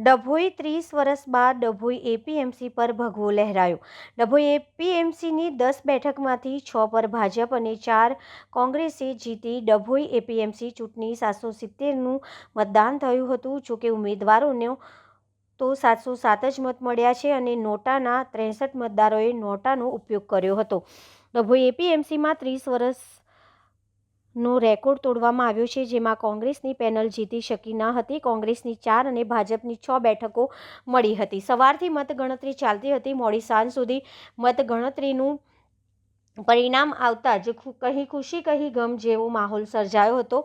ડભોઈ ત્રીસ વર્ષ બાદ ડભોઈ એપીએમસી પર ભગવો લહેરાયો. ડભોઈ એપીએમસીની દસ બેઠકમાંથી છ પર ભાજપ અને ચાર કોંગ્રેસે જીતી ડભોઈ એપીએમસી ચૂંટણી સાતસો સિત્તેરનું મતદાન થયું હતું. જોકે ઉમેદવારોને તો સાતસો સાત જ મત મળ્યા છે અને નોટાના ત્રેસઠ મતદારોએ નોટાનો ઉપયોગ કર્યો હતો. ડભોઈ એપીએમસીમાં ત્રીસ વર્ષ નો રેકોર્ડ તોડવામાં આવ્યો છે, જેમાં કોંગ્રેસની પેનલ જીતી શકી ન હતી. કોંગ્રેસની ચાર અને ભાજપની છ બેઠકો મળી હતી. સવારથી મતગણતરી ચાલતી હતી. મોડી સાંજ સુધી મતગણતરીનું પરિણામ આવતા જ કહી ખુશી કહી ગમ જેવો માહોલ સર્જાયો હતો.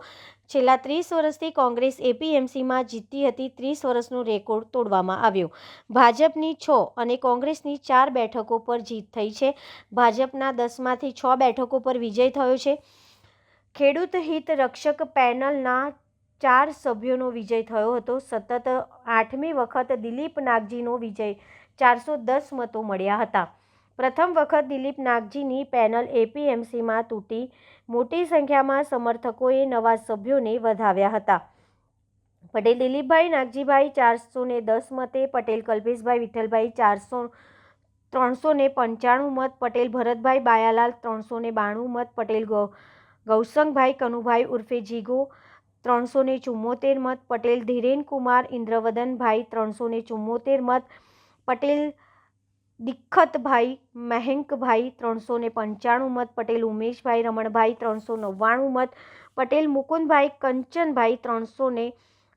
છેલ્લા ત્રીસ વર્ષથી કોંગ્રેસ એપીએમસીમાં જીતતી હતી. ત્રીસ વર્ષનો રેકોર્ડ તોડવામાં આવ્યો. ભાજપની છ અને કોંગ્રેસની ચાર બેઠકો પર જીત થઈ છે. ભાજપના દસમાંથી છ બેઠકો પર વિજય થયો છે. ખેડૂત હિત રક્ષક પેનલના ચાર સભ્યોનો વિજય થયો હતો. સતત આઠમી વખત દિલીપ નાગજીનો વિજય ચારસો દસ મતો મળ્યા હતા. પ્રથમ વખત દિલીપ નાગજીની પેનલ એપીએમસીમાં તૂટી, મોટી સંખ્યામાં સમર્થકોએ નવા સભ્યોને વધાવ્યા હતા. પટેલ દિલીપભાઈ નાગજીભાઈ ચારસો ને દસ મતે, પટેલ કલ્પેશભાઈ વિઠ્ઠલભાઈ ચારસો ત્રણસો ને પંચાણું મત, પટેલ ભરતભાઈ બાયાલાલ ત્રણસો ને બાણું મત, પટેલ ગૌસંગભાઈ કનુભાઈ ઉર્ફે જીગો ત્રણસો ને ચુમ્મોતેર મત, પટેલ ધીરેન કુમાર ઇન્દ્રવદનભાઈ ત્રણસો ને ચુમ્મોતેર મત, પટેલ દિખ્ખતભાઈ મહેંકભાઈ ત્રણસો ને પંચાણું મત, પટેલ ઉમેશભાઈ રમણભાઈ ત્રણસો નવ્વાણું મત, પટેલ મુકુંદભાઈ કંચનભાઈ ત્રણસો ને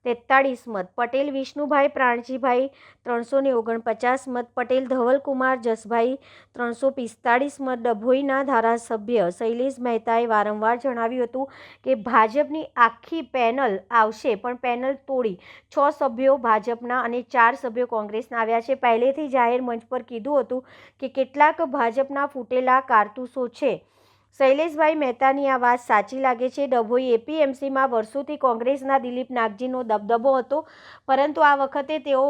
તેતાળીસ મત. પટેલ, વિષ્ણુભાઈ, પ્રાણજીભાઈ ત્રણસો ને ઓગણપચાસ મત. પટેલ, ધવલકુમાર, જસભાઈ, ત્રણસો પિસ્તાળીસ મત. ડભોઈના ધારાસભ્ય શૈલેષ મહેતાએ વારંવાર જણાવ્યું હતું કે ભાજપની આખી પેનલ આવશે, પણ પેનલ તોડી છ સભ્યો ભાજપના અને ચાર સભ્યો કોંગ્રેસના આવ્યા છે. પહેલેથી જાહેર મંચ પર કીધું હતું કે કેટલાક ભાજપના ફૂટેલા કારતૂસો છે. શૈલેષભાઈ મહેતાની આ વાત સાચી લાગે છે. ડભોઈ એપીએમસીમાં વર્ષોથી કોંગ્રેસના દિલીપ નાગજીનો દબદબો હતો. પરંતુ આ વખતે તેઓ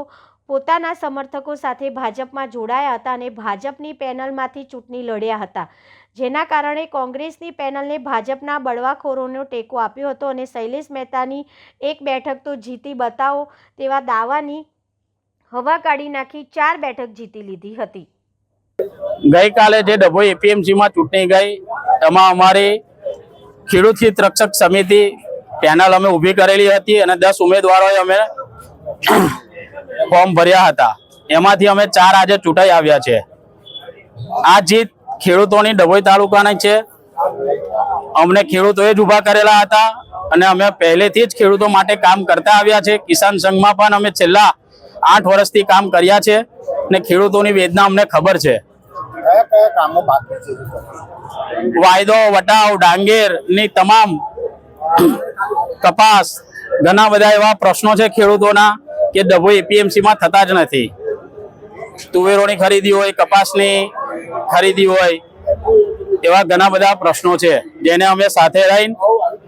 પોતાના સમર્થકો સાથે ભાજપમાં જોડાયા હતા અને ભાજપની પેનલમાંથી ચૂંટણી લડ્યા હતા. જેના કારણે કોંગ્રેસની પેનલને ભાજપના બળવાખોરોનો ટેકો આપ્યો હતો અને શૈલેષ મહેતાની એક બેઠક તો જીતી બતાવો તેવા દાવાની હવા કાઢી નાખી ચાર બેઠક જીતી લીધી હતી. ગઈકાલે જે ડભોઈ એપીએમસીમાં ચૂંટણી ગઈ, એમાં અમારી ખેડૂત હિત રક્ષક સમિતિ પેનલ અમે ઊભી કરેલી હતી અને દસ ઉમેદવારોએ અમે ફોર્મ ભર્યા હતા. એમાંથી અમે ચાર આજે ચૂંટાઈ આવ્યા છે. આ જીત ખેડૂતોની ડભોઈ તાલુકાની છે. અમને ખેડૂતોએ જ ઊભા કરેલા હતા અને અમે પહેલેથી જ ખેડૂતો માટે કામ કરતા આવ્યા છે. કિસાન સંઘમાં પણ અમે છેલ્લા આઠ વર્ષથી કામ કર્યા છે અને ખેડૂતોની વેદના અમને ખબર છે. કયા કયા કામો બાકી છે? વાયદો, વટાવ, ડાંગેરની તમામ કપાસ ઘણા બધા એવા પ્રશ્નો છે ખેડૂતોના કે ડભો એપીએમસી માં થતા જ નથી. તુવેરોની ખરીદી હોય, કપાસની ખરીદી હોય, એવા ઘણા બધા પ્રશ્નો છે, જેને અમે સાથે રહીને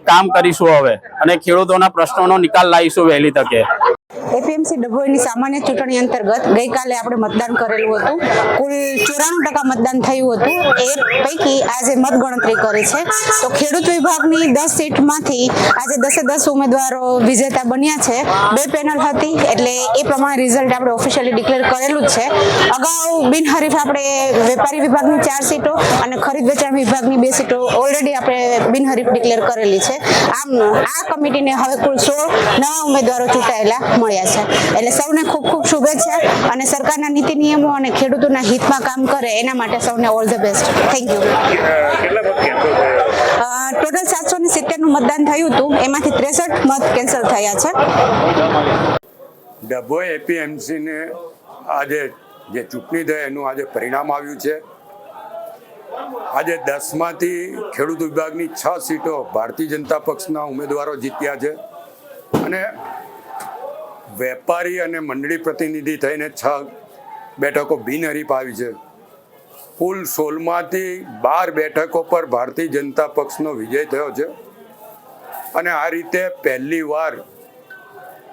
કામ કરીશું હવે અને ખેડૂતોના પ્રશ્નોનો નિકાલ લાવીશું વહેલી તકે. એપીએમસી ડભોઈની સામાન્ય ચૂંટણી અંતર્ગત ગઈકાલે આપણે મતદાન કરેલું હતું. કુલ ચોરાણું ટકા મતદાન થયું હતું. એ પૈકી આજે મતગણતરી કરે છે. તો ખેડૂત વિભાગની દસ સીટમાંથી આજે દસે દસ ઉમેદવારો વિજેતા બન્યા છે. બે પેનલ હતી, એટલે એ પ્રમાણે રિઝલ્ટ આપણે ઓફિશિયલી ડિક્લેર કરેલું જ છે. અગાઉ બિનહરીફ આપણે વેપારી વિભાગની ચાર સીટો અને ખરીદ વેચાણ વિભાગની બે સીટો ઓલરેડી આપણે બિનહરીફ ડિક્લેર કરેલી છે. આમ આ કમિટીને હવે કુલ સોળ નવા ઉમેદવારો ચૂંટાયેલા મળ્યા છે. એટલે સૌને ખૂબ ખૂબ શુભેચ્છા અને સરકારના નીતિ નિયમો અને ખેડૂતોના હિતમાં કામ કરે એના માટે સૌને all the best thank you total સાતસો ને સિત્તેરનું મતદાન થયું હતું. એમાંથી ત્રેસઠ મત કેન્સલ થયા છે. ડભોઈ એપીએમસીને આજે જે ચૂંટણી થઈ એનું આજે પરિણામ આવ્યું છે. આજે દસમાંથી ખેડૂત વિભાગની છ સીટો ભારતીય જનતા પક્ષના ઉમેદવારો જીત્યા છે. અને વેપારી અને મંડળી પ્રતિનિધિ થઈને છ બેઠકો બિનહરીફ આવી છે. કુલ સોળમાંથી બાર બેઠકો પર ભારતીય જનતા પક્ષનો વિજય થયો છે. અને આ રીતે પહેલી વાર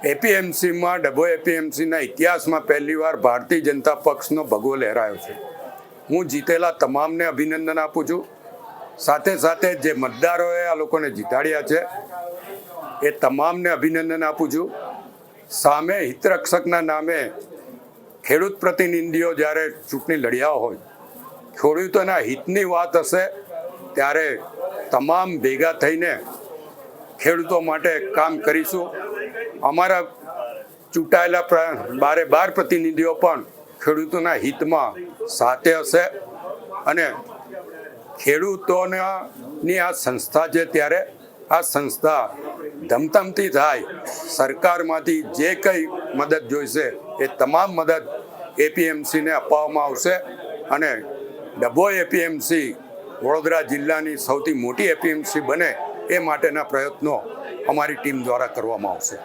એપીએમસીમાં ડબો એપીએમસીના ઇતિહાસમાં પહેલીવાર ભારતીય જનતા પક્ષનો ભગવો લહેરાયો છે. હું જીતેલા તમામને અભિનંદન આપું છું. સાથે સાથે જે મતદારોએ આ લોકોને જીતાડ્યા છે, એ તમામને અભિનંદન આપું છું. સામે હિતરક્ષકના નામે ખેડૂત પ્રતિનિધિઓ જ્યારે ચૂંટણી લડ્યા હોય ખેડૂતોના હિતની વાત હશે, ત્યારે તમામ ભેગા થઈને ખેડૂતો માટે કામ કરીશું. અમારા ચૂંટાયેલા બારે બાર પ્રતિનિધિઓ પણ ખેડૂતોના હિતમાં સાથે હશે અને ખેડૂતોના આ સંસ્થા છે, ત્યારે આ સંસ્થા ધમધમતી થાય. સરકારમાંથી જે કંઈ મદદ જોઈશે એ તમામ મદદ એપીએમસીને અપાવવામાં આવશે અને ડભોઈ એપીએમસી વડોદરા જિલ્લાની સૌથી મોટી એપીએમસી બને એ માટેના પ્રયત્નો અમારી ટીમ દ્વારા કરવામાં આવશે.